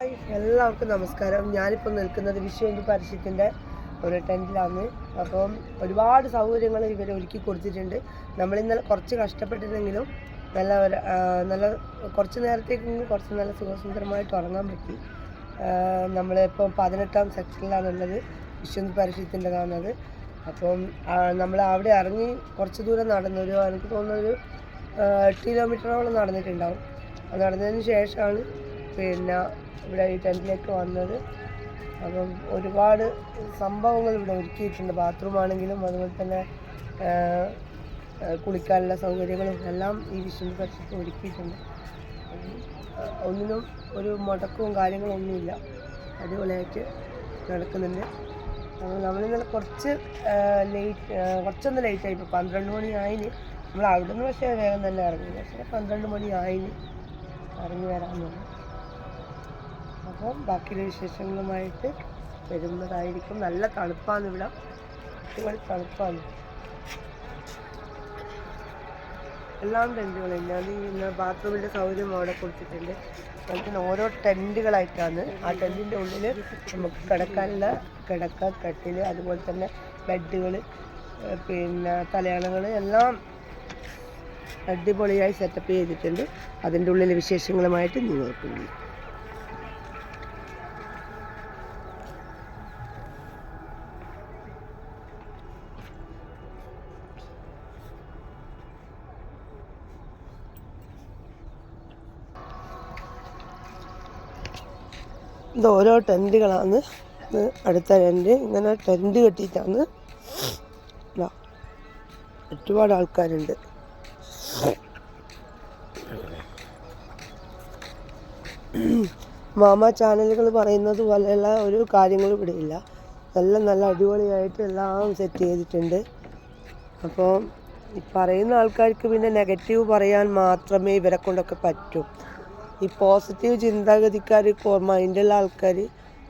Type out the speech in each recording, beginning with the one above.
എല്ലാവർക്കും നമസ്കാരം. ഞാനിപ്പോൾ നിൽക്കുന്നത് വിശ്വഹിന്ദു പരിഷത്തിന്റെ ഒരു ടെന്റിലാണ് അപ്പം ഒരുപാട് സൗകര്യങ്ങൾ ഇവർ ഒരുക്കി കൊടുത്തിട്ടുണ്ട്. നമ്മൾ ഇന്നലെ കുറച്ച് കഷ്ടപ്പെട്ടിരുന്നെങ്കിലും നല്ല നല്ല കുറച്ച് നേരത്തേക്കെങ്കിലും കുറച്ച് നല്ല സുഖസുന്ദരമായിട്ട് ഉറങ്ങാൻ പറ്റി. നമ്മളിപ്പം പതിനെട്ടാം സെക്ഷനിലാണുള്ളത് വിശ്വഹിന്ദു പരിഷത്തിന്റെതാണത് അപ്പം നമ്മൾ അവിടെ ഇറങ്ങി കുറച്ച് ദൂരം നടന്നു ഒരു എനിക്ക് തോന്നുന്നൊരു എട്ട് കിലോമീറ്ററോളം നടന്നിട്ടുണ്ടാവും. നടന്നതിന് ശേഷമാണ് പിന്നെ ഇവിടെ ഈ ടെന്റിലേക്ക് വന്നത്. അപ്പം ഒരുപാട് സംഭവങ്ങൾ ഇവിടെ ഒരുക്കിയിട്ടുണ്ട്. ബാത്റൂം ആണെങ്കിലും അതുപോലെ തന്നെ കുളിക്കാനുള്ള സൗകര്യങ്ങളും എല്ലാം ഈ വിഷ്ണു പരിസരത്ത് ഒരുക്കിയിട്ടുണ്ട്. ഒന്നിനും ഒരു മുടക്കവും കാര്യങ്ങളും ഒന്നുമില്ല. അടിപൊളിയായിട്ട് നടക്കുന്നുണ്ട്. അപ്പോൾ നമ്മളിന്നലെ കുറച്ച് ലേറ്റ് കുറച്ചൊന്ന് ലേറ്റ് ആയി. ഇപ്പോൾ പന്ത്രണ്ട് മണി ആയിന്. നമ്മൾ അവിടെ നിന്ന് പക്ഷേ വേഗം തന്നെ ഇറങ്ങി. പക്ഷേ പന്ത്രണ്ട് മണി ആയിന് ഇറങ്ങി വരാമെന്നുണ്ട് അപ്പം ബാക്കിയുള്ള വിശേഷങ്ങളുമായിട്ട് വരുന്നതായിരിക്കും. നല്ല തണുപ്പാണ് ഇവിടെ. അടിപൊളി തണുപ്പാണ്. എല്ലാം ടെന്റുകളും ഞാൻ ഈ ബാത്റൂമിന്റെ സൗകര്യം അവിടെ കൊടുത്തിട്ടുണ്ട്. അതുപോലെ ഓരോ ടെന്റുകളായിട്ടാണ് ആ ടെന്റിന്റെ ഉള്ളിൽ നമുക്ക് കിടക്കാനുള്ള കിടക്ക കട്ടിൽ അതുപോലെ തന്നെ ബെഡുകൾ പിന്നെ തലയാണകൾ എല്ലാം അടിപൊളിയായി സെറ്റപ്പ് ചെയ്തിട്ടുണ്ട്. അതിന്റെ ഉള്ളിലെ വിശേഷങ്ങളുമായിട്ട് നിങ്ങൾക്ക് ഇത് ഓരോ ടെന്റുകളാണ് അടുത്ത ടെന്റ് ഇങ്ങനെ ടെന്റ് കെട്ടിയിട്ടാണ്. ഒരുപാട് ആൾക്കാരുണ്ട്. മാമ ചാനലുകൾ പറയുന്നത് പോലെയുള്ള ഒരു കാര്യങ്ങളും ഇവിടെ ഇല്ല നല്ല നല്ല അടിപൊളിയായിട്ട് എല്ലാം സെറ്റ് ചെയ്തിട്ടുണ്ട്. അപ്പോൾ പറയുന്ന ആൾക്കാർക്ക് പിന്നെ നെഗറ്റീവ് പറയാൻ മാത്രമേ ഇവരെ കൊണ്ടൊക്കെ പറ്റൂ. ഈ പോസിറ്റീവ് ചിന്താഗതിക്കാർ മൈൻഡുള്ള ആൾക്കാർ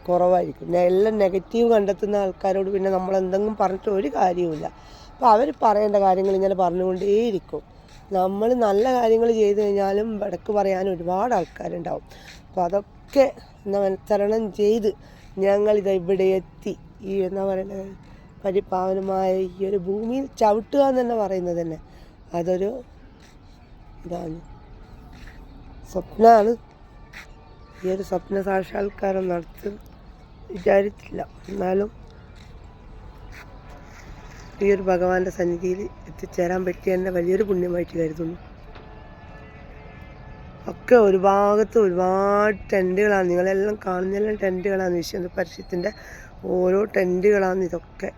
കുറവായിരിക്കും. എല്ലാം നെഗറ്റീവ് കണ്ടെത്തുന്ന ആൾക്കാരോട് പിന്നെ നമ്മൾ എന്തെങ്കിലും പറഞ്ഞിട്ട് ഒരു കാര്യവുമില്ല. അപ്പോൾ അവർ പറയേണ്ട കാര്യങ്ങൾ ഇങ്ങനെ പറഞ്ഞുകൊണ്ടേയിരിക്കും. നമ്മൾ നല്ല കാര്യങ്ങൾ ചെയ്തു കഴിഞ്ഞാലും വടക്ക് പറയാൻ ഒരുപാട് ആൾക്കാരുണ്ടാവും. അപ്പോൾ അതൊക്കെ തരണം ചെയ്ത് ഞങ്ങളിത് ഇവിടെ എത്തി. ഈ എന്താ പറയുന്നത് പരിപാവനമായ ഈ ഒരു ഭൂമിയിൽ ചവിട്ടുക എന്ന് തന്നെ പറയുന്നത് തന്നെ. അതൊരു ഇതാണ്. സ്വപ്നമാണ് ഈ ഒരു സ്വപ്ന സാക്ഷാത്കാരം നടത്തും വിചാരിച്ചില്ല. എന്നാലും ഈ ഒരു ഭഗവാന്റെ സന്നിധിയിൽ എത്തിച്ചേരാൻ പറ്റിയ തന്നെ വലിയൊരു പുണ്യമായിട്ട് കരുതുന്നു. ഒക്കെ ഒരു ഭാഗത്ത് ഒരുപാട് ടെന്റുകളാണ് നിങ്ങളെല്ലാം കാണുന്നതെല്ലാം ടെന്റുകളാണ് വിശ്വ പരിഷത്തിന്റെ ഓരോ ടെന്റുകളാണ് ഇതൊക്കെ.